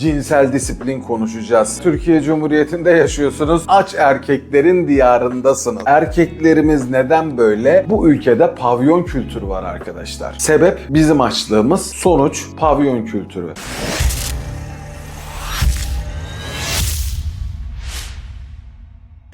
Cinsel disiplin konuşacağız. Türkiye Cumhuriyeti'nde yaşıyorsunuz. Aç erkeklerin diyarındasınız. Erkeklerimiz neden böyle? Bu ülkede pavyon kültürü var arkadaşlar. Sebep bizim açlığımız, sonuç pavyon kültürü.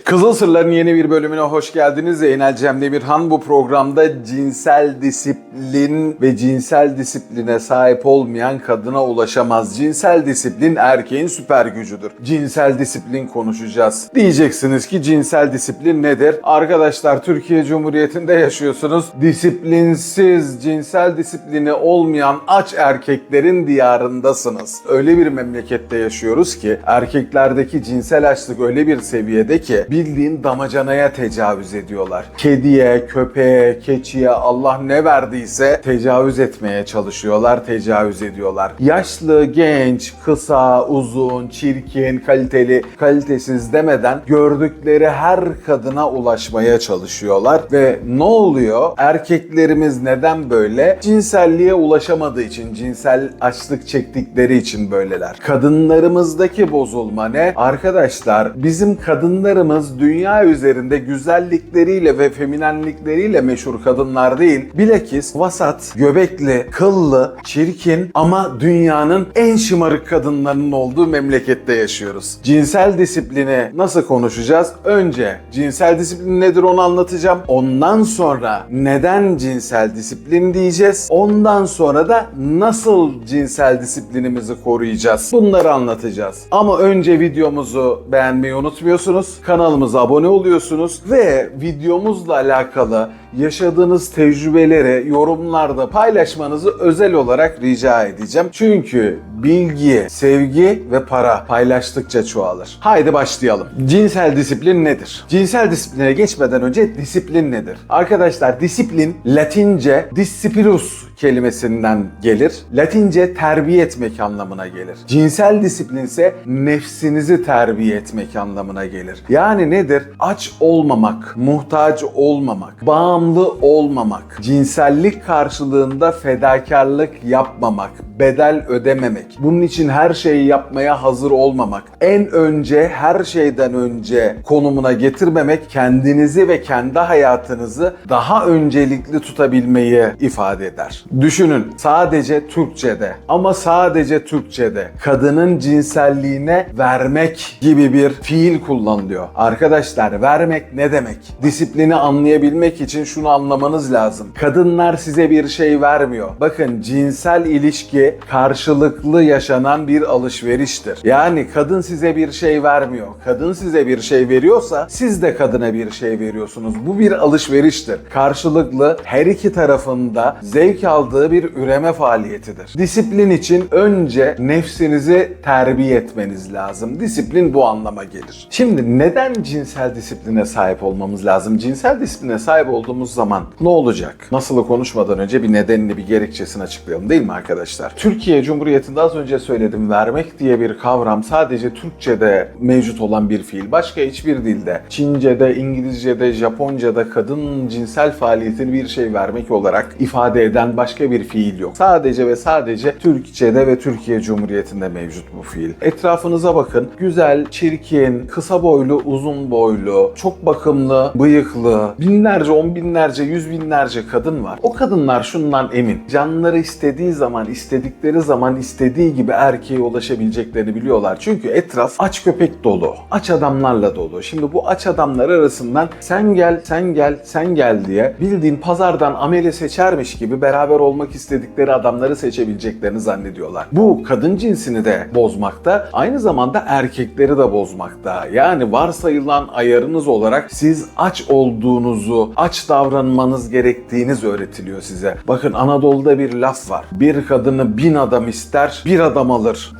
Kızıl Sırların yeni bir bölümüne hoş geldiniz. Zeynel Cem Demirhan bu programda cinsel disiplin ve cinsel disipline sahip olmayan kadına ulaşamaz. Cinsel disiplin erkeğin süper gücüdür. Cinsel disiplin konuşacağız. Diyeceksiniz ki cinsel disiplin nedir? Arkadaşlar Türkiye Cumhuriyeti'nde yaşıyorsunuz. Disiplinsiz, cinsel disiplini olmayan aç erkeklerin diyarındasınız. Öyle bir memlekette yaşıyoruz ki erkeklerdeki cinsel açlık öyle bir seviyede ki bildiğin damacanaya tecavüz ediyorlar. Kediye, köpeğe, keçiye Allah ne verdiyse tecavüz etmeye çalışıyorlar, tecavüz ediyorlar. Yaşlı, genç, kısa, uzun, çirkin, kaliteli, kalitesiz demeden gördükleri her kadına ulaşmaya çalışıyorlar ve ne oluyor? Erkeklerimiz neden böyle? Cinselliğe ulaşamadığı için, cinsel açlık çektikleri için böyleler. Kadınlarımızdaki bozulma ne? Arkadaşlar bizim kadınlarımız dünya üzerinde güzellikleriyle ve feminenlikleriyle meşhur kadınlar değil. Bilakis vasat, göbekli, kıllı, çirkin ama dünyanın en şımarık kadınlarının olduğu memlekette yaşıyoruz. Cinsel disiplini nasıl konuşacağız? Önce cinsel disiplin nedir onu anlatacağım. Ondan sonra neden cinsel disiplin diyeceğiz. Ondan sonra da nasıl cinsel disiplinimizi koruyacağız. Bunları anlatacağız. Ama önce videomuzu beğenmeyi unutmuyorsunuz. Kanalımıza abone oluyorsunuz ve videomuzla alakalı yaşadığınız tecrübeleri yorumlarda paylaşmanızı özel olarak rica edeceğim. Çünkü bilgi, sevgi ve para paylaştıkça çoğalır. Haydi başlayalım. Cinsel disiplin nedir? Cinsel disipline geçmeden önce disiplin nedir? Arkadaşlar disiplin Latince disciplinus kelimesinden gelir. Latince terbiye etmek anlamına gelir. Cinsel disiplin ise nefsinizi terbiye etmek anlamına gelir. Yani nedir? Aç olmamak, muhtaç olmamak, bağımlı olmamak, cinsellik karşılığında fedakarlık yapmamak, bedel ödememek, bunun için her şeyi yapmaya hazır olmamak, en önce her şeyden önce konumuna getirmemek, kendinizi ve kendi hayatınızı daha öncelikli tutabilmeyi ifade eder. Düşünün sadece Türkçe'de ama sadece Türkçe'de kadının cinselliğine vermek gibi bir fiil kullanılıyor. Arkadaşlar vermek ne demek? Disiplini anlayabilmek için şunu anlamanız lazım. Kadınlar size bir şey vermiyor. Bakın cinsel ilişki karşılıklı yaşanan bir alışveriştir. Yani kadın size bir şey vermiyor. Kadın size bir şey veriyorsa siz de kadına bir şey veriyorsunuz. Bu bir alışveriştir. Karşılıklı her iki tarafında zevk aldığı bir üreme faaliyetidir. Disiplin için önce nefsinizi terbiye etmeniz lazım. Disiplin bu anlama gelir. Şimdi neden cinsel disipline sahip olmamız lazım? Cinsel disipline sahip olduğumuz zaman ne olacak? Nasılı konuşmadan önce bir nedenini, bir gerekçesini açıklayalım değil mi arkadaşlar? Türkiye Cumhuriyeti'nde az önce söyledim vermek diye bir kavram sadece Türkçe'de mevcut olan bir fiil. Başka hiçbir dilde, Çince'de, İngilizce'de, Japonca'da kadın cinsel faaliyetini bir şey vermek olarak ifade eden başka bir fiil yok. Sadece ve sadece Türkçe'de ve Türkiye Cumhuriyeti'nde mevcut bu fiil. Etrafınıza bakın. Güzel, çirkin, kısa boylu, uzun boylu, çok bakımlı, bıyıklı, binlerce, on binlerce, yüz binlerce kadın var. O kadınlar şundan emin. Canları istediği zaman, istedikleri zaman istediği gibi erkeğe ulaşabileceklerini biliyorlar. Çünkü etraf aç köpek dolu, aç adamlarla dolu. Şimdi bu aç adamlar arasından sen gel, sen gel, sen gel diye bildiğin pazardan amele seçermiş gibi beraber olmak istedikleri adamları seçebileceklerini zannediyorlar. Bu kadın cinsini de bozmakta, aynı zamanda erkekleri de bozmakta. Yani varsayılan ayarınız olarak siz aç olduğunuzu, aç davranmanız gerektiğiniz öğretiliyor size. Bakın Anadolu'da bir laf var. Bir kadını bin adam ister, bir adam alır.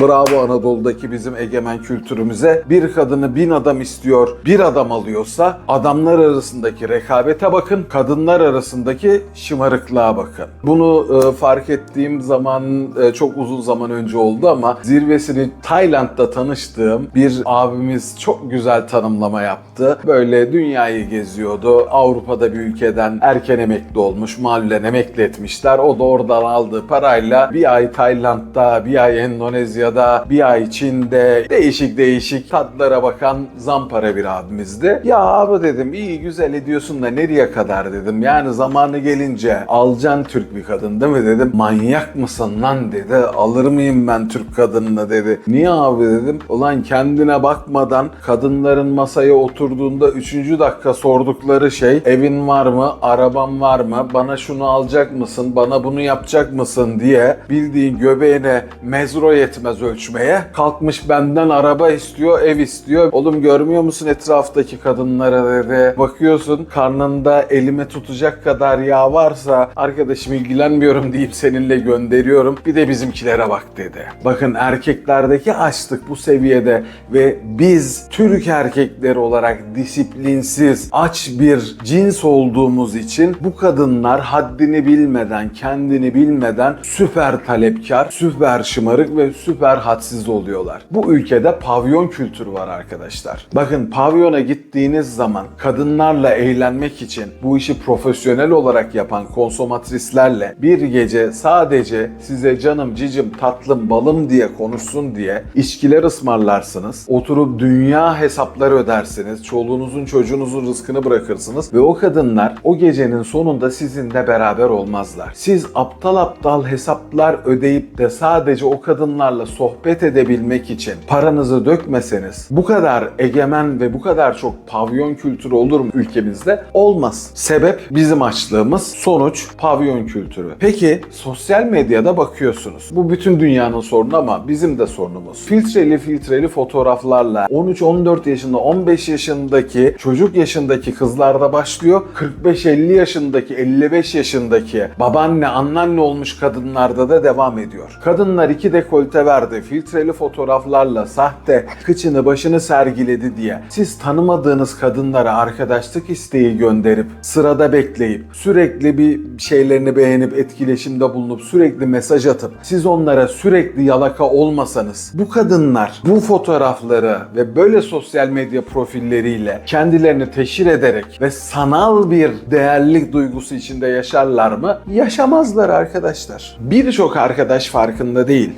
Bravo Anadolu'daki bizim egemen kültürümüze. Bir kadını bin adam istiyor, bir adam alıyorsa adamlar arasındaki rekabete bakın, kadınlar arasındaki şımarıklığa bakın. Bunu e, fark ettiğim zaman e, çok uzun zaman önce oldu ama zirvesini Tayland'da tanıştığım bir abimiz çok güzel tanımlama yaptı. Böyle dünyayı geziyordu. Avrupa'da bir ülkeden erken emekli olmuş, mahallen emekli etmişler. O da oradan aldığı parayla bir ay Tayland'da, bir ay Endonezya'da ya da bir ay içinde değişik değişik tatlara bakan zampara bir abimizdi. Ya abi dedim iyi güzel ediyorsun da nereye kadar dedim. Yani zamanı gelince alacaksın Türk bir kadın değil mi dedim. Manyak mısın lan dedi. Alır mıyım ben Türk kadınını dedi. Niye abi dedim. Ulan kendine bakmadan kadınların masaya oturduğunda 3. dakika sordukları şey evin var mı, araban var mı, bana şunu alacak mısın, bana bunu yapacak mısın diye bildiğin göbeğine mezro yetmez ölçmeye kalkmış benden araba istiyor, ev istiyor. Oğlum görmüyor musun etraftaki kadınlara dedi. Bakıyorsun karnında elime tutacak kadar yağ varsa arkadaşım ilgilenmiyorum deyip seninle gönderiyorum. Bir de bizimkilere bak dedi. Bakın erkeklerdeki açlık bu seviyede ve biz Türk erkekleri olarak disiplinsiz, aç bir cins olduğumuz için bu kadınlar haddini bilmeden, kendini bilmeden süper talepkar, süper şımarık ve süper hadsiz oluyorlar. Bu ülkede pavyon kültürü var arkadaşlar. Bakın pavyona gittiğiniz zaman kadınlarla eğlenmek için bu işi profesyonel olarak yapan konsomatrislerle bir gece sadece size canım, cicim, tatlım, balım diye konuşsun diye içkiler ısmarlarsınız. Oturup dünya hesapları ödersiniz. Çoluğunuzun çocuğunuzun rızkını bırakırsınız ve o kadınlar o gecenin sonunda sizinle beraber olmazlar. Siz aptal aptal hesaplar ödeyip de sadece o kadınlarla sohbet edebilmek için paranızı dökmeseniz bu kadar egemen ve bu kadar çok pavyon kültürü olur mu ülkemizde? Olmaz. Sebep bizim açlığımız, sonuç pavyon kültürü. Peki sosyal medyada bakıyorsunuz. Bu bütün dünyanın sorunu ama bizim de sorunumuz. Filtreli filtreli fotoğraflarla 13-14 yaşında, 15 yaşındaki çocuk yaşındaki kızlarda başlıyor. 45-50 yaşındaki, 55 yaşındaki babaanne, anneanne olmuş kadınlarda da devam ediyor. Kadınlar iki dekolte verdi, filtreli fotoğraflarla sahte kıçını başını sergiledi diye siz tanımadığınız kadınlara arkadaşlık isteği gönderip sırada bekleyip sürekli bir şeylerini beğenip etkileşimde bulunup sürekli mesaj atıp siz onlara sürekli yalaka olmasanız bu kadınlar bu fotoğrafları ve böyle sosyal medya profilleriyle kendilerini teşhir ederek ve sanal bir değerlik duygusu içinde yaşarlar mı? Yaşamazlar arkadaşlar. Birçok arkadaş farkında değil.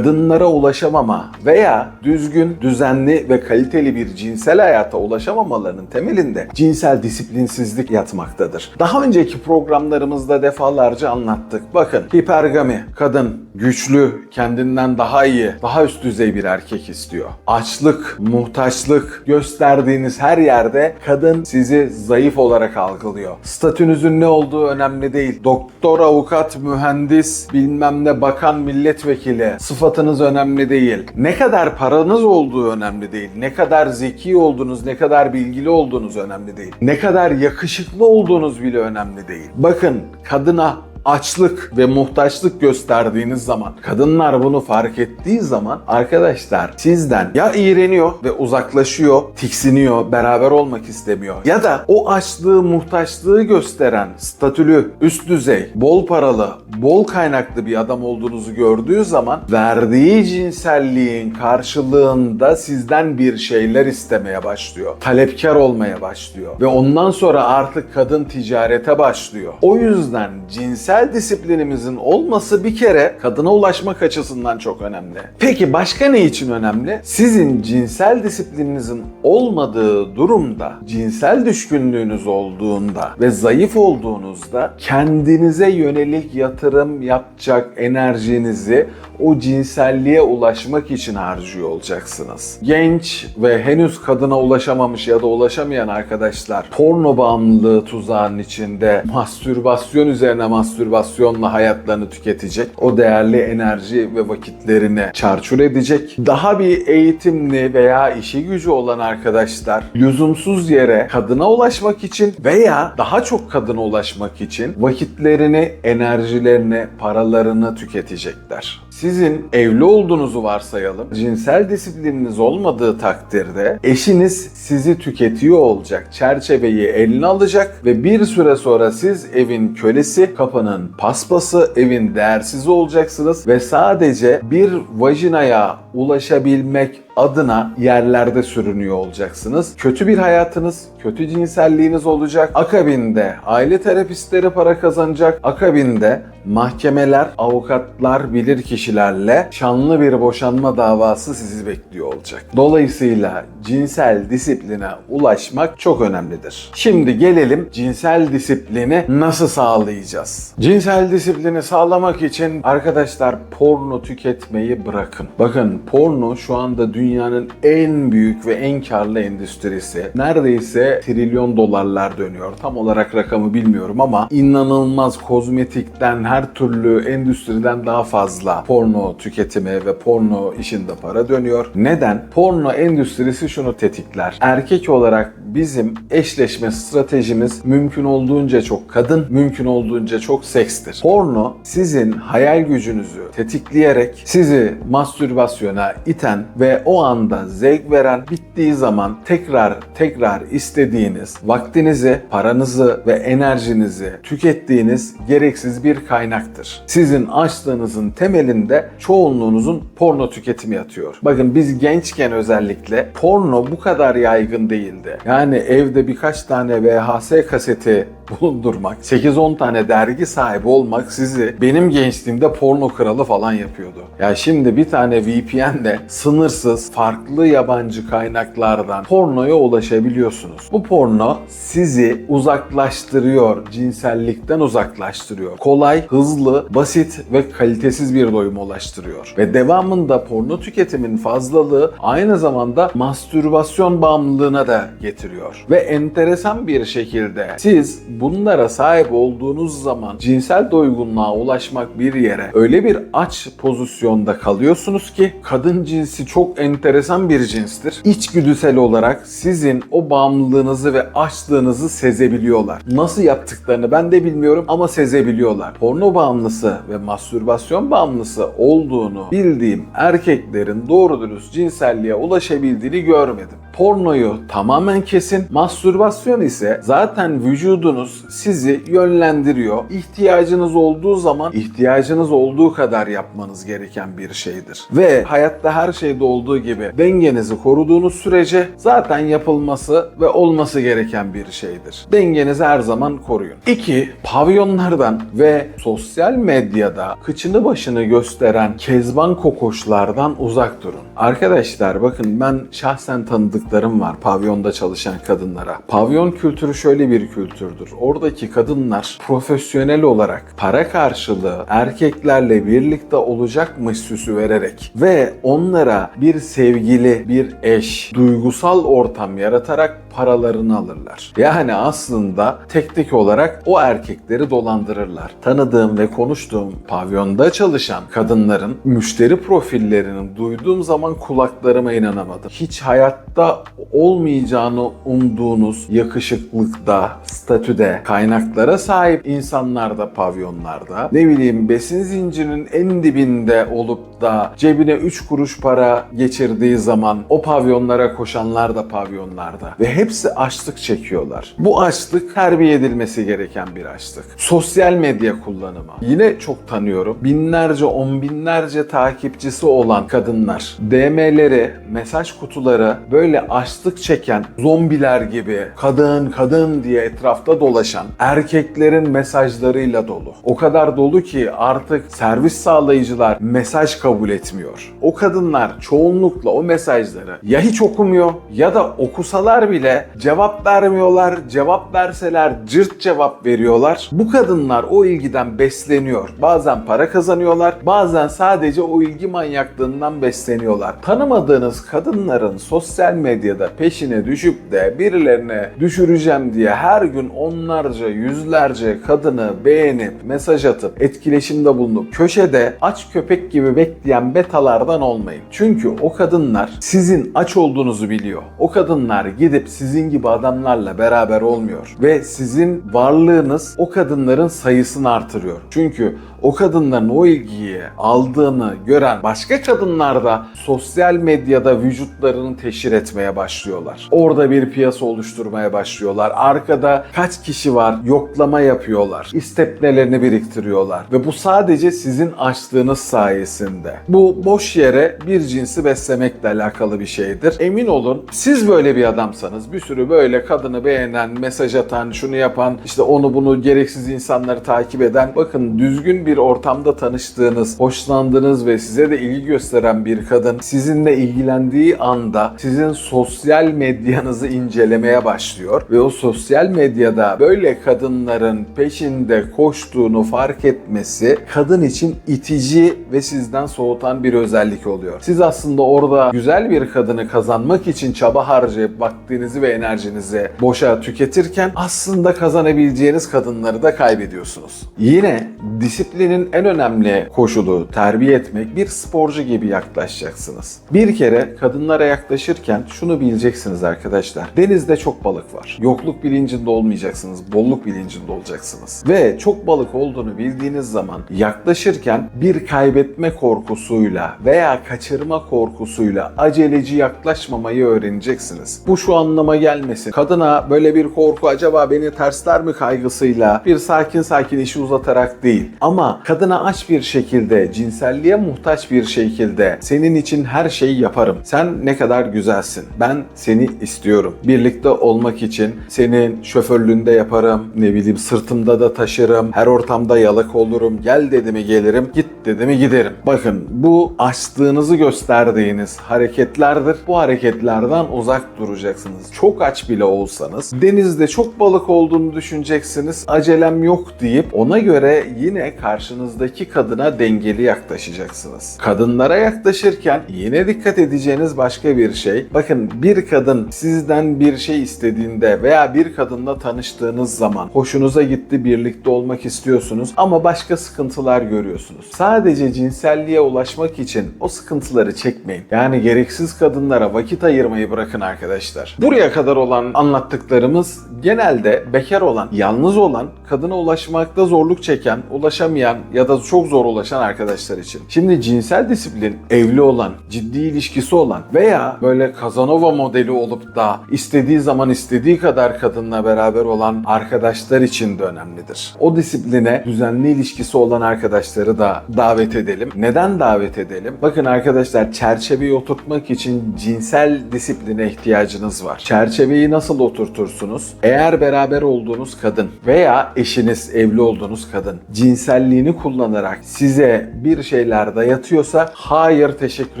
Kadınlara ulaşamama veya düzgün, düzenli ve kaliteli bir cinsel hayata ulaşamamalarının temelinde cinsel disiplinsizlik yatmaktadır. Daha önceki programlarımızda defalarca anlattık. Bakın hipergami, kadın güçlü, kendinden daha iyi, daha üst düzey bir erkek istiyor. Açlık, muhtaçlık gösterdiğiniz her yerde kadın sizi zayıf olarak algılıyor. Statünüzün ne olduğu önemli değil. Doktor, avukat, mühendis, bilmem ne bakan, milletvekili sıfatınız önemli değil. Ne kadar paranız olduğu önemli değil. Ne kadar zeki olduğunuz, ne kadar bilgili olduğunuz önemli değil. Ne kadar yakışıklı olduğunuz bile önemli değil. Bakın kadına açlık ve muhtaçlık gösterdiğiniz zaman, kadınlar bunu fark ettiği zaman arkadaşlar sizden ya iğreniyor ve uzaklaşıyor, tiksiniyor, beraber olmak istemiyor. Ya da o açlığı, muhtaçlığı gösteren statülü, üst düzey, bol paralı, bol kaynaklı bir adam olduğunuzu gördüğü zaman verdiği cinselliğin karşılığında sizden bir şeyler istemeye başlıyor. Talepkar olmaya başlıyor. Ve ondan sonra artık kadın ticarete başlıyor. O yüzden cinsel disiplinimizin olması bir kere kadına ulaşmak açısından çok önemli. Peki başka ne için önemli? Sizin cinsel disiplininizin olmadığı durumda, cinsel düşkünlüğünüz olduğunda ve zayıf olduğunuzda kendinize yönelik yatırım yapacak enerjinizi o cinselliğe ulaşmak için harcıyor olacaksınız. Genç ve henüz kadına ulaşamamış ya da ulaşamayan arkadaşlar porno bağımlılığı tuzağının içinde mastürbasyon üzerine mastürbasyonla hayatlarını tüketecek. O değerli enerji ve vakitlerini çarçur edecek. Daha bir eğitimli veya işi gücü olan arkadaşlar lüzumsuz yere kadına ulaşmak için veya daha çok kadına ulaşmak için vakitlerini, enerjilerini, paralarını tüketecekler. Sizin evli olduğunuzu varsayalım. Cinsel disiplininiz olmadığı takdirde eşiniz sizi tüketiyor olacak. Çerçeveyi eline alacak ve bir süre sonra siz evin kölesi, kapının paspası, evin değersizi olacaksınız ve sadece bir vajinaya ulaşabilmek adına yerlerde sürünüyor olacaksınız. Kötü bir hayatınız, kötü cinselliğiniz olacak. Akabinde aile terapistleri para kazanacak. Akabinde mahkemeler, avukatlar, bilir kişilerle şanlı bir boşanma davası sizi bekliyor olacak. Dolayısıyla cinsel disipline ulaşmak çok önemlidir. Şimdi gelelim cinsel disiplini nasıl sağlayacağız? Cinsel disiplini sağlamak için arkadaşlar porno tüketmeyi bırakın. Bakın porno şu anda dünyanın en büyük ve en karlı endüstrisi. Neredeyse trilyon dolarlar dönüyor. Tam olarak rakamı bilmiyorum ama inanılmaz kozmetikten her türlü endüstriden daha fazla porno tüketimi ve porno işinde para dönüyor. Neden? Porno endüstrisi şunu tetikler. Erkek olarak bizim eşleşme stratejimiz mümkün olduğunca çok kadın, mümkün olduğunca çok sekstir. Porno sizin hayal gücünüzü tetikleyerek sizi mastürbasyona iten ve o anda zevk veren bittiği zaman tekrar tekrar istediğiniz vaktinizi, paranızı ve enerjinizi tükettiğiniz gereksiz bir kaynaktır. Sizin açlığınızın temelinde çoğunluğunuzun porno tüketimi yatıyor. Bakın biz gençken özellikle porno bu kadar yaygın değildi. Yani evde birkaç tane VHS kaseti bulundurmak, 8-10 tane dergi sahibi olmak sizi benim gençliğimde porno kralı falan yapıyordu. Ya şimdi bir tane VPN'le sınırsız farklı yabancı kaynaklardan pornoya ulaşabiliyorsunuz. Bu porno sizi uzaklaştırıyor, cinsellikten uzaklaştırıyor. Kolay, hızlı, basit ve kalitesiz bir doyuma ulaştırıyor. Ve devamında porno tüketimin fazlalığı aynı zamanda mastürbasyon bağımlılığına da getiriyor. Ve enteresan bir şekilde siz bunlara sahip olduğunuz zaman cinsel doygunluğa ulaşmak bir yere öyle bir aç pozisyonda kalıyorsunuz ki kadın cinsi çok enteresan bir cinstir. İçgüdüsel olarak sizin o bağımlılığınızı ve açlığınızı sezebiliyorlar. Nasıl yaptıklarını ben de bilmiyorum ama sezebiliyorlar. Porno bağımlısı ve mastürbasyon bağımlısı olduğunu bildiğim erkeklerin doğru dürüst cinselliğe ulaşabildiğini görmedim. Pornoyu tamamen kesin. Mastürbasyon ise zaten vücudunuz sizi yönlendiriyor. İhtiyacınız olduğu zaman ihtiyacınız olduğu kadar yapmanız gereken bir şeydir. Ve hayatta her şeyde olduğu gibi dengenizi koruduğunuz sürece zaten yapılması ve olması gereken bir şeydir. Dengenizi her zaman koruyun. 2. Pavyonlardan ve sosyal medyada kıçını başını gösteren kezban kokoşlardan uzak durun. Arkadaşlar bakın ben şahsen tanıdıklarım var pavyonda çalışan kadınlara. Pavyon kültürü şöyle bir kültürdür. Oradaki kadınlar profesyonel olarak para karşılığı erkeklerle birlikte olacakmış süsü vererek ve onlara bir sevgili, bir eş, duygusal ortam yaratarak paralarını alırlar. Yani aslında teknik olarak o erkekleri dolandırırlar. Tanıdığım ve konuştuğum pavyonda çalışan kadınların müşteri profillerini duyduğum zaman kulaklarıma inanamadım. Hiç hayatta olmayacağını umduğunuz yakışıklıkta, statüde, kaynaklara sahip insanlar da pavyonlarda. Ne bileyim besin zincirinin en dibinde olup da cebine 3 kuruş para geçirdiği zaman o pavyonlara koşanlar da pavyonlarda. Ve hepsi açlık çekiyorlar. Bu açlık terbiye edilmesi gereken bir açlık. Sosyal medya kullanımı. Yine çok tanıyorum. Binlerce, on binlerce takipçisi olan kadınlar. DM'leri, mesaj kutuları böyle açlık çeken zombiler gibi kadın kadın diye etrafta dolaşan erkeklerin mesajlarıyla dolu. O kadar dolu ki artık servis sağlayıcılar mesaj kabul etmiyor. O kadınlar çoğunlukla o mesajları ya hiç okumuyor ya da okusalar bile cevap vermiyorlar. Cevap verseler cırt cevap veriyorlar. Bu kadınlar o ilgiden besleniyor. Bazen para kazanıyorlar. Bazen sadece o ilgi manyaklığından besleniyorlar. Tanımadığınız kadınların sosyal medyada peşine düşüp de birilerine düşüreceğim diye her gün onlarca, yüzlerce kadını beğenip, mesaj atıp, etkileşimde bulunup köşede aç köpek gibi bekleyen betalardan olmayın. Çünkü o kadınlar sizin aç olduğunuzu biliyor. O kadınlar gidip sizin gibi adamlarla beraber olmuyor. Ve sizin varlığınız o kadınların sayısını artırıyor. Çünkü o kadınların o ilgiyi aldığını gören başka kadınlar da sosyal medyada vücutlarını teşhir etmeye başlıyorlar. Orada bir piyasa oluşturmaya başlıyorlar. Arkada kaç kişi var yoklama yapıyorlar. İstepnelerini biriktiriyorlar. Ve bu sadece sizin açlığınız sayesinde. İçinde. Bu boş yere bir cinsi beslemekle alakalı bir şeydir. Emin olun siz böyle bir adamsanız bir sürü böyle kadını beğenen, mesaj atan, şunu yapan, işte onu bunu gereksiz insanları takip eden bakın düzgün bir ortamda tanıştığınız, hoşlandığınız ve size de ilgi gösteren bir kadın sizinle ilgilendiği anda sizin sosyal medyanızı incelemeye başlıyor ve o sosyal medyada böyle kadınların peşinde koştuğunu fark etmesi kadın için itici ve sizden soğutan bir özellik oluyor. Siz aslında orada güzel bir kadını kazanmak için çaba harcayıp vaktinizi ve enerjinizi boşa tüketirken aslında kazanabileceğiniz kadınları da kaybediyorsunuz. Yine disiplinin en önemli koşulu terbiye etmek bir sporcu gibi yaklaşacaksınız. Bir kere kadınlara yaklaşırken şunu bileceksiniz arkadaşlar. Denizde çok balık var. Yokluk bilincinde olmayacaksınız, bolluk bilincinde olacaksınız. Ve çok balık olduğunu bildiğiniz zaman yaklaşırken bir kaybetme korkusuyla veya kaçırma korkusuyla aceleci yaklaşmamayı öğreneceksiniz. Bu şu anlama gelmesin. Kadına böyle bir korku acaba beni tersler mi kaygısıyla bir sakin sakin işi uzatarak değil. Ama kadına aç bir şekilde, cinselliğe muhtaç bir şekilde senin için her şeyi yaparım. Sen ne kadar güzelsin. Ben seni istiyorum. Birlikte olmak için senin şoförlüğünde yaparım. Ne bileyim sırtımda da taşırım. Her ortamda yalak olurum. Gel dedi mi gelirim. Git dedi mi giderim. Bakın bu açtığınızı gösterdiğiniz hareketlerdir. Bu hareketlerden uzak duracaksınız. Çok aç bile olsanız denizde çok balık olduğunu düşüneceksiniz. Acelem yok deyip ona göre yine karşınızdaki kadına dengeli yaklaşacaksınız. Kadınlara yaklaşırken yine dikkat edeceğiniz başka bir şey. Bakın bir kadın sizden bir şey istediğinde veya bir kadınla tanıştığınız zaman hoşunuza gitti birlikte olmak istiyorsunuz ama başka sıkıntılar görüyorsunuz. Sadece cinselliğe ulaşmak için o sıkıntıları çekmeyin. Yani gereksiz kadınlara vakit ayırmayı bırakın arkadaşlar. Buraya kadar olan anlattıklarımız genelde bekar olan, yalnız olan, kadına ulaşmakta zorluk çeken, ulaşamayan ya da çok zor ulaşan arkadaşlar için. Şimdi cinsel disiplin evli olan, ciddi ilişkisi olan veya böyle Kazanova modeli olup da istediği zaman istediği kadar kadınla beraber olan arkadaşlar için de önemlidir. O disipline düzenli ilişkisi olan arkadaşları da davet edelim. Neden davet edelim? Bakın arkadaşlar çerçeveyi oturtmak için cinsel disipline ihtiyacınız var. Çerçeveyi nasıl oturtursunuz? Eğer beraber olduğunuz kadın veya eşiniz evli olduğunuz kadın cinselliğini kullanarak size bir şeyler dayatıyorsa hayır teşekkür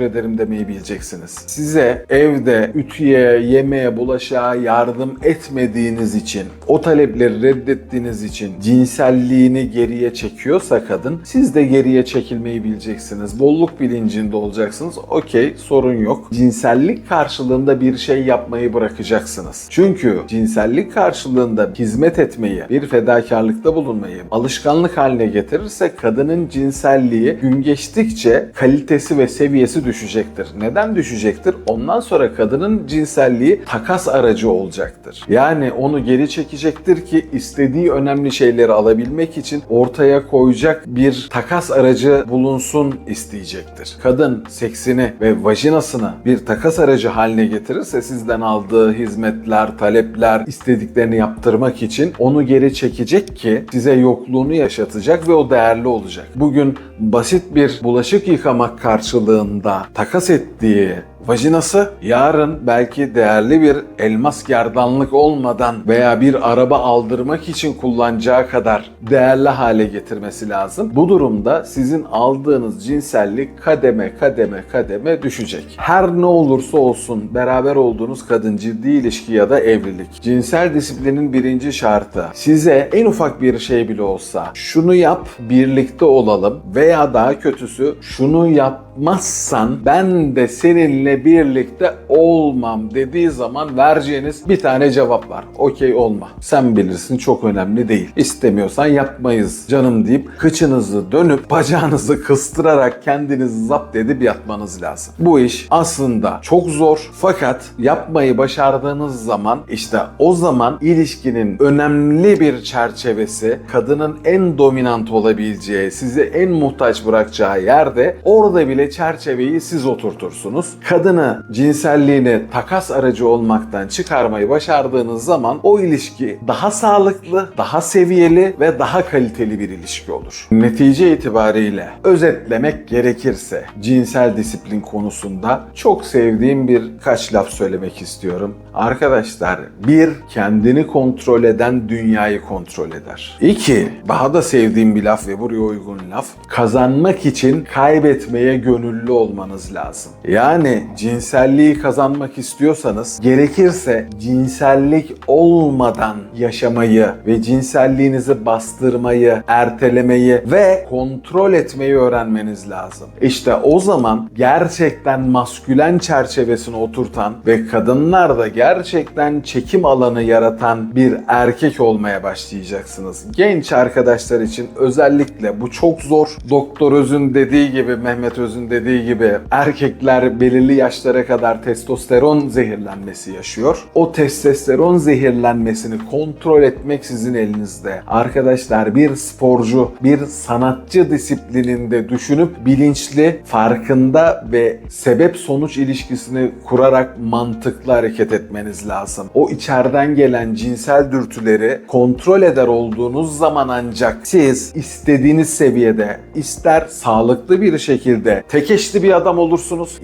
ederim demeyi bileceksiniz. Size evde ütüye, yemeğe, bulaşığa yardım etmediğiniz için, o talepleri reddettiğiniz için cinselliğini geriye çekiyorsa kadın, siz de geriye çekilmeyi bileceksiniz. Bolluk bilincinde olacaksınız. Okey, sorun yok. Cinsellik karşılığında bir şey yapmayı bırakacaksınız. Çünkü cinsellik karşılığında hizmet etmeyi, bir fedakarlıkta bulunmayı alışkanlık haline getirirse kadının cinselliği gün geçtikçe kalitesi ve seviyesi düşecektir. Neden düşecektir? Ondan sonra kadının cinselliği takas aracı olacaktır. Yani onu geri çekecektir ki istediği önemli şeyleri alabilmek için ortaya koyacak bir takas aracı bulunsun isteyecektir. Kadın seksini ve vajinasını bir takas aracı haline getirirse sizden aldığı hizmetler, talepler, istediklerini yaptırmak için onu geri çekecek ki size yokluğunu yaşatacak ve o değerli olacak. Bugün basit bir bulaşık yıkamak karşılığında takas ettiği vajinası yarın belki değerli bir elmas gerdanlık olmadan veya bir araba aldırmak için kullanacağı kadar değerli hale getirmesi lazım. Bu durumda sizin aldığınız cinsellik kademe kademe kademe düşecek. Her ne olursa olsun beraber olduğunuz kadın ciddi ilişki ya da evlilik. Cinsel disiplinin birinci şartı size en ufak bir şey bile olsa şunu yap birlikte olalım veya daha kötüsü şunu yapmazsan ben de seninle birlikte olmam dediği zaman vereceğiniz bir tane cevap var. Okey olma. Sen bilirsin çok önemli değil. İstemiyorsan yapmayız canım deyip kıçınızı dönüp bacağınızı kıstırarak kendinizi zapt edip yatmanız lazım. Bu iş aslında çok zor fakat yapmayı başardığınız zaman işte o zaman ilişkinin önemli bir çerçevesi kadının en dominant olabileceği, sizi en muhtaç bırakacağı yerde orada bile çerçeveyi siz oturtursunuz. Kadını cinselliğini takas aracı olmaktan çıkarmayı başardığınız zaman o ilişki daha sağlıklı, daha seviyeli ve daha kaliteli bir ilişki olur. Netice itibariyle özetlemek gerekirse cinsel disiplin konusunda çok sevdiğim birkaç laf söylemek istiyorum. Arkadaşlar bir kendini kontrol eden dünyayı kontrol eder. İki daha da sevdiğim bir laf ve buraya uygun laf kazanmak için kaybetmeye gönüllü olmanız lazım. Yani cinselliği kazanmak istiyorsanız gerekirse cinsellik olmadan yaşamayı ve cinselliğinizi bastırmayı, ertelemeyi ve kontrol etmeyi öğrenmeniz lazım. İşte o zaman gerçekten maskülen çerçevesine oturtan ve kadınlar da gerçekten çekim alanı yaratan bir erkek olmaya başlayacaksınız. Genç arkadaşlar için özellikle bu çok zor. Doktor Öz'ün dediği gibi, Mehmet Öz'ün dediği gibi erkekler belirli yaşlara kadar testosteron zehirlenmesi yaşıyor. O testosteron zehirlenmesini kontrol etmek sizin elinizde. Arkadaşlar bir sporcu, bir sanatçı disiplininde düşünüp bilinçli, farkında ve sebep sonuç ilişkisini kurarak mantıklı hareket etmeniz lazım. O içeriden gelen cinsel dürtüleri kontrol eder olduğunuz zaman ancak siz istediğiniz seviyede ister sağlıklı bir şekilde tek eşli bir adam olursunuz,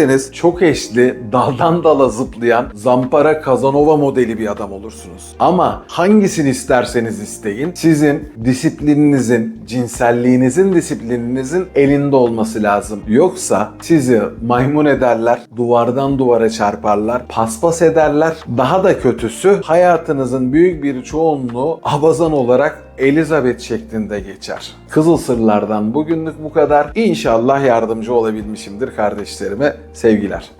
isterseniz çok eşli, daldan dala zıplayan Zampara Kazanova modeli bir adam olursunuz. Ama hangisini isterseniz isteyin, sizin disiplininizin, cinselliğinizin disiplininizin elinde olması lazım. Yoksa sizi maymun ederler, duvardan duvara çarparlar, paspas ederler. Daha da kötüsü hayatınızın büyük bir çoğunluğu abazan olarak Elizabeth şeklinde geçer. Kızıl Sırlardan bugünlük bu kadar. İnşallah yardımcı olabilmişimdir kardeşlerime. Sevgiler.